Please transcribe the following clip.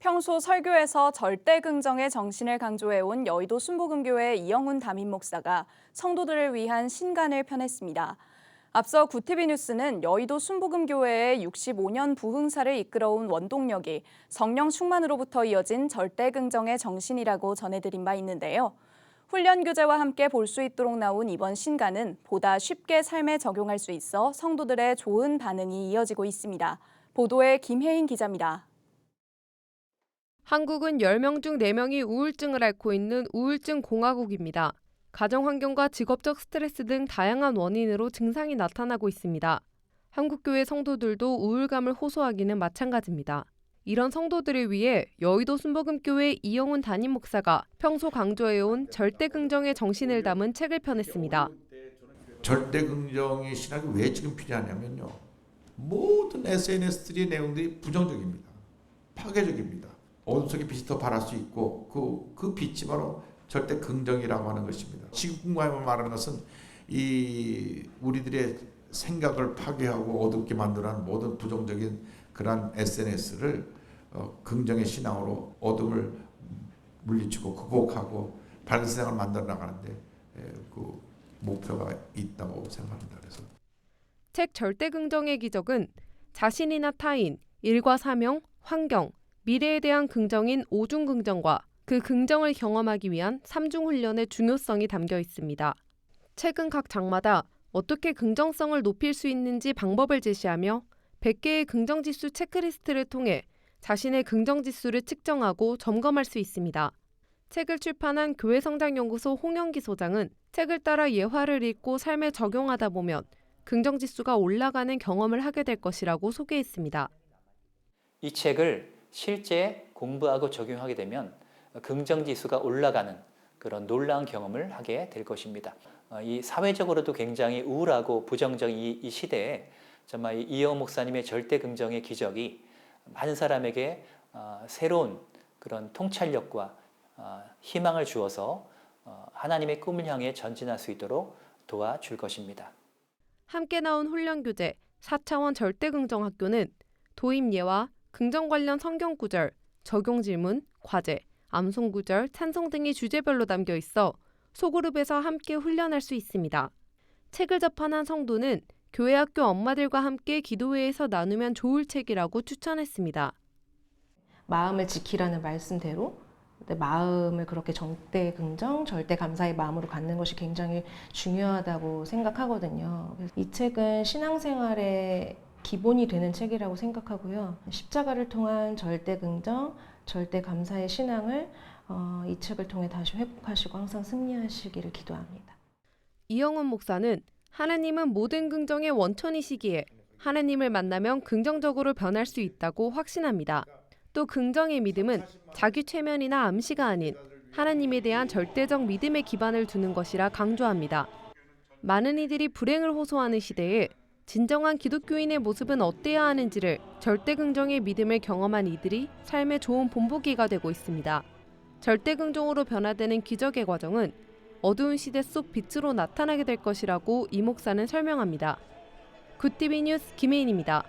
평소 설교에서 절대 긍정의 정신을 강조해온 여의도 순복음교회 이영훈 담임 목사가 성도들을 위한 신간을 펴냈습니다. 앞서 구티비 뉴스는 여의도 순복음교회의 65년 부흥사를 이끌어온 원동력이 성령 충만으로부터 이어진 절대 긍정의 정신이라고 전해드린 바 있는데요. 훈련 교재와 함께 볼 수 있도록 나온 이번 신간은 보다 쉽게 삶에 적용할 수 있어 성도들의 좋은 반응이 이어지고 있습니다. 보도에 김혜인 기자입니다. 한국은 10명 중 4명이 우울증을 앓고 있는 우울증 공화국입니다. 가정 환경과 직업적 스트레스 등 다양한 원인으로 증상이 나타나고 있습니다. 한국교회 성도들도 우울감을 호소하기는 마찬가지입니다. 이런 성도들을 위해 여의도 순복음교회 이영훈 담임 목사가 평소 강조해온 절대 긍정의 정신을 담은 책을 펴냈습니다. 절대 긍정의 신학이 왜 지금 필요하냐면요. 모든 SNS들의 내용들이 부정적입니다. 파괴적입니다. 어둠 속에 빛이 더 발할 수 있고 그, 그 빛이 바로 절대 긍정이라고 하는 것입니다. 지금과 말하는 것은 이 우리들의 생각을 파괴하고 어둡게 만드는 모든 부정적인 그러한 SNS를 어, 긍정의 신앙으로 어둠을 물리치고 극복하고 밝은 세상을 만들어 나가는데 에, 그 목표가 있다고 생각합니다. 그래서 책 절대 긍정의 기적은 자신이나 타인, 일과 사명, 환경, 미래에 대한 긍정인 오중 긍정과 그 긍정을 경험하기 위한 삼중 훈련의 중요성이 담겨 있습니다. 책은 각 장마다 어떻게 긍정성을 높일 수 있는지 방법을 제시하며 100개의 긍정 지수 체크리스트를 통해 자신의 긍정 지수를 측정하고 점검할 수 있습니다. 책을 출판한 교회성장연구소 홍영기 소장은 책을 따라 예화를 읽고 삶에 적용하다 보면 긍정 지수가 올라가는 경험을 하게 될 것이라고 소개했습니다. 이 책을 실제 공부하고 적용하게 되면 긍정 지수가 올라가는 그런 놀라운 경험을 하게 될 것입니다. 어, 이 사회적으로도 굉장히 우울하고 부정적인 이, 이 시대에 정말 이 이영 목사님의 절대 긍정의 기적이 많은 사람에게 어, 새로운 그런 통찰력과 어, 희망을 주어서 어, 하나님의 꿈을 향해 전진할 수 있도록 도와줄 것입니다. 함께 나온 훈련 교재 4차원 절대 긍정 학교는 도입 예와 긍정 관련 성경 구절, 적용 질문, 과제, 암송 구절, 찬송 등이 주제별로 담겨 있어 소그룹에서 함께 훈련할 수 있습니다. 책을 접한 성도는 교회 학교 엄마들과 함께 기도회에서 나누면 좋을 책이라고 추천했습니다. 마음을 지키라는 말씀대로 마음을 그렇게 절대 긍정, 절대 감사의 마음으로 갖는 것이 굉장히 중요하다고 생각하거든요. 이 책은 신앙생활의 기본이 되는 책이라고 생각하고요. 십자가를 통한 절대 긍정, 절대 감사의 신앙을 어, 이 책을 통해 다시 회복하시고 항상 승리하시기를 기도합니다. 이영훈 목사는 하나님은 모든 긍정의 원천이시기에 하나님을 만나면 긍정적으로 변할 수 있다고 확신합니다. 또 긍정의 믿음은 자기 최면이나 암시가 아닌 하나님에 대한 절대적 믿음에 기반을 두는 것이라 강조합니다. 많은 이들이 불행을 호소하는 시대에 진정한 기독교인의 모습은 어때야 하는지를 절대 긍정의 믿음을 경험한 이들이 삶의 좋은 본보기가 되고 있습니다. 절대 긍정으로 변화되는 기적의 과정은 어두운 시대 속 빛으로 나타나게 될 것이라고 이 목사는 설명합니다. 굿티비 뉴스 김혜인입니다.